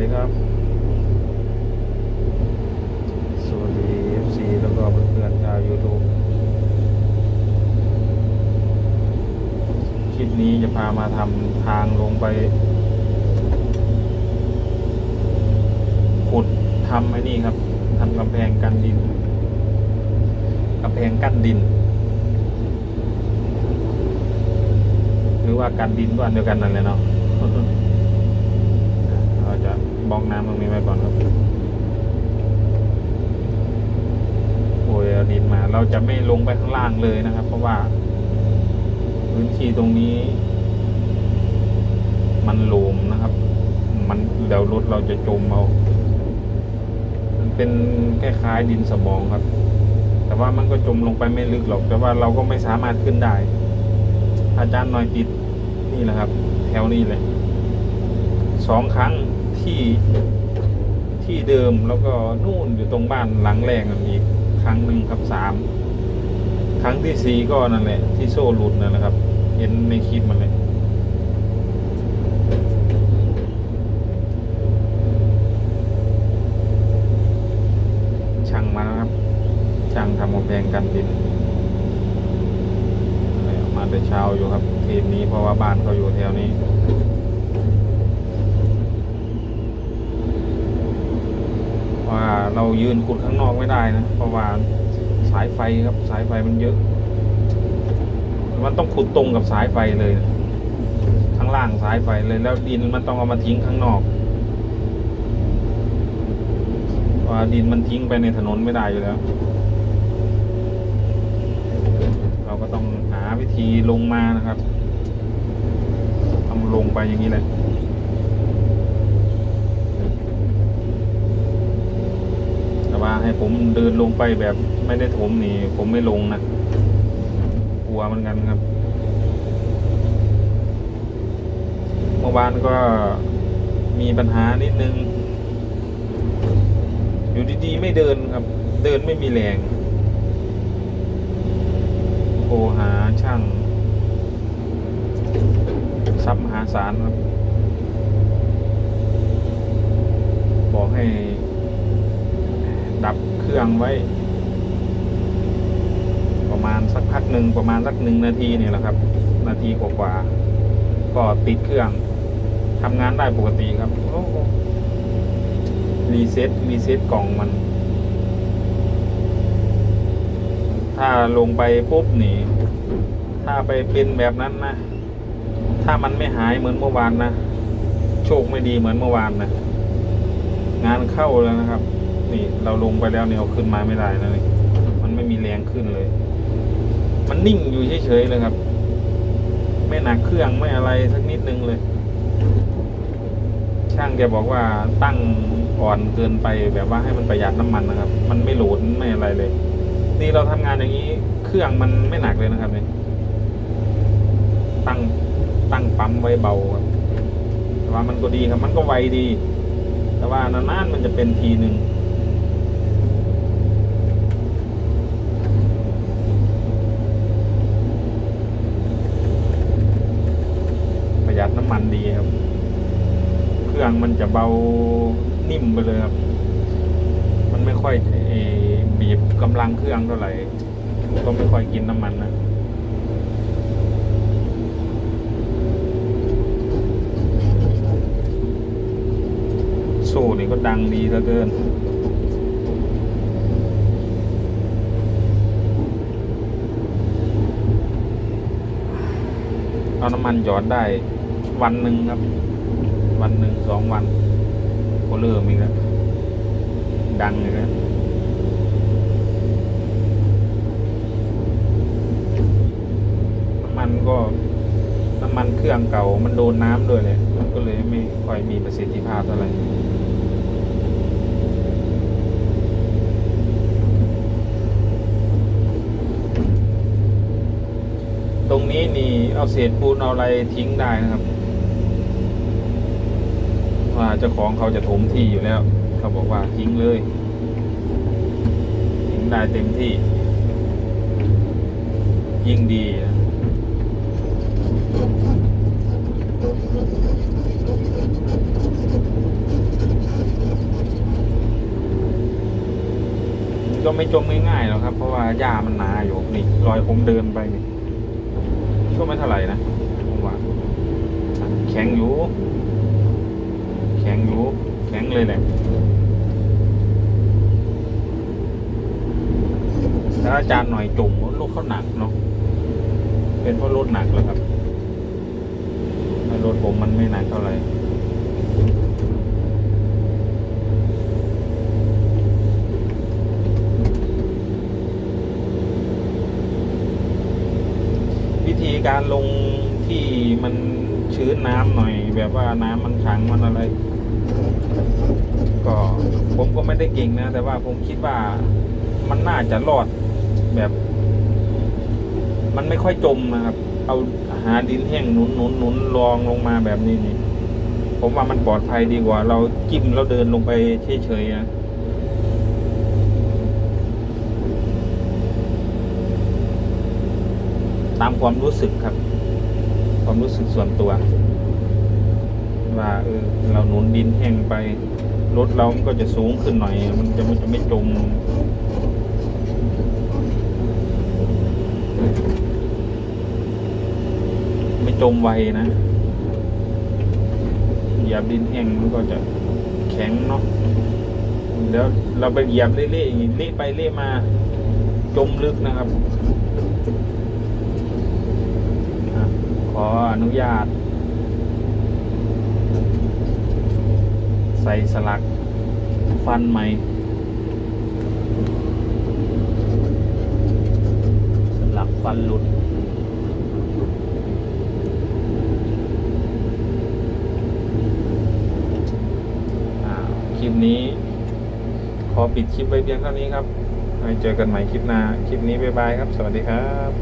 ดีครับสวัสดี FC แล้วก็เพื่อนๆชาว YouTube คลิปนี้จะพามาทำทางลงไปขุดทำไอ้นี่ครับทำกำแพงกันดินกำแพงกั้นดิน หรือว่ากันดินก็อันเดียวกันนั่นแหละเนาะ บล็อกน้ำตรงนี้ไว้ก่อนครับ โอ้ยดินมา เราจะไม่ลงไปข้างล่างเลยนะครับ เพราะว่า พื้นที่ตรงนี้ มันโลมนะครับ มันเดี๋ยวรถเราจะจมเอามันเป็นคล้ายๆดินสมองครับ แต่ว่ามันก็จมลงไปไม่ลึกหรอก แต่ว่าเราก็ไม่สามารถขึ้นได้ อาจารย์หน่อยติดนี่แหละครับ แถวนี้เลยสองครั้ง ที่ที่เดิมแล้วก็นู่นอยู่ตรงบ้านหลังแรกอีกครั้งหนึ่งครับสามครั้งที่สี่ก็นั่นแหละ ที่โซ่หลุดนั่นแหละครับ เห็นในคลิปมันเลยช่างมาแล้วครับช่างทำกำแพงกันดินมาแต่เช้าอยู่ครับทีมนี้เพราะว่าบ้านเขาอยู่แถวนี้ ว่าเรายืนขุดข้างนอกไม่ได้นะ เพราะว่าสายไฟครับสายไฟมันเยอะ มันต้องขุดตรงกับสายไฟเลยนะข้างล่างสายไฟเลย แล้วดินมันต้องเอามาทิ้งข้างนอก ว่าดินมันทิ้งไปในถนนไม่ได้อยู่แล้ว เราก็ต้องหาวิธีลงมานะครับต้องลงไปอย่างนี้เลยแต่ว่าให้ ผมเดินลงไปแบบไม่ได้ถมนี่ ผมไม่ลงนะกลัวเหมือนกันครับเมื่อวานก็มีปัญหานิดนึง อยู่ดีๆไม่เดินครับ เดินไม่มีแรงโทรหาช่างทรัพย์มหาศาลครับ บอกให้ ดับเครื่องไว้ ประมาณสักพักหนึ่งประมาณสักหนึ่งนาทีนี่แหละครับ นาทีกว่าๆก็ติดเครื่องทำงานได้ปกติครับรีเซ็ตรีเซ็ตกล่องมัน ถ้าลงไปปุ๊บนี่ ถ้าไปเป็นแบบนั้นนะ ถ้ามันไม่หายเหมือนเมื่อวานนะ โชคไม่ดีเหมือนเมื่อวานนะ งานเข้าแล้วนะครับ นี่เราลงไปแล้วเนี่ยเอาขึ้นมาไม่ได้นะนี่มันไม่มีแรงขึ้นเลย มันนิ่งอยู่เฉยๆเลยครับ ไม่หนักเครื่องไม่อะไรสักนิดนึงเลย ช่างแกบอกว่าตั้งอ่อนเกินไปแบบว่าให้มันประหยัดน้ำมันนะครับ มันไม่โหลดไม่อะไรเลย นี่เราทำงานอย่างนี้เครื่องมันไม่หนักเลยนะครับเนี่ยตั้งตั้งปั๊มไว้เบาครับแต่ว่ามันก็ดีครับ มันก็ไวดี แต่ว่านานๆมันจะเป็นทีหนึ่งประหยัดน้ำมันดีครับ เครื่องมัน จะเบานิ่มไปเลยครับ มันไม่ค่อยเบีบกำลังเครื่องเท่าไหร่ ก็ไม่ค่อยกินน้ำมันนะโซ่นี่ก็ดังดีเหลือเกินเอาน้ำมันหยอดได้วันหนึ่งครับ วันหนึ่งสองวัน ก็เริ่มอีกแล้ว ดังอีกแล้วน้ำมันก็น้ำมันเครื่องเก่ามันโดนน้ำด้วยเลยมันก็เลยไม่ค่อยมีประสิทธิภาพเท่าไหร่ตรงนี้นี่เอาเศษปูนเอาอะไรทิ้งได้นะครับ ว่าเจ้าของเขาจะถมที่อยู่แล้ว เขาบอกว่าทิ้งเลยทิ้งได้เต็มที่ ยิ่งดีก็ไม่จมง่ายๆหรอกครับ เพราะว่าหญ้ามันหนาอยู่นี่รอยผมเดินไปช่วงไม่เท่าไหร่นะผมว่าแข็งอยู่ แข็งอยู่แข็งเลยแหละถ้าอาจารย์หน่อยจุ่มรถเขาหนักเนาะเป็นเพราะรถหนักแล้วครับรถผมมันไม่หนักเท่าไหร่วิธีการลงที่มันชื้นน้ำหน่อย แบบว่าน้ำมันขังมันอะไร ก็ผมก็ไม่ได้เก่งนะ แต่ว่าผมคิดว่ามันน่าจะรอดแบบ มันไม่ค่อยจมนะครับ เอาหาดินแห้งหนุนหนุนหนุนรองลงมาแบบนี้นี่ผมว่ามันปลอดภัยดีกว่า เราจิ้มแล้วเดินลงไปเฉยๆนะตามความรู้สึกครับ ความรู้สึกส่วนตัว ว่าเออเราหนุนดินแห้งไปรถเรามันก็จะสูงขึ้นหน่อย มันจะมันจะไม่จมไม่จมไวนะเหยียบดินแห้งมันก็จะแข็งเนาะเดี๋ยวเราไปเหยียบเละๆอย่างนี้เละไปเละมา จมลึกนะครับขออนุญาต ส่สลักฟันใหม่สลักฟันหลุดอ่าคลิปนี้ ขอปิดคลิปไว้เพียงเท่านี้ครับไว้เจอกันใหม่คลิปหน้า คลิปนี้บ๊ายบายครับ สวัสดีครับ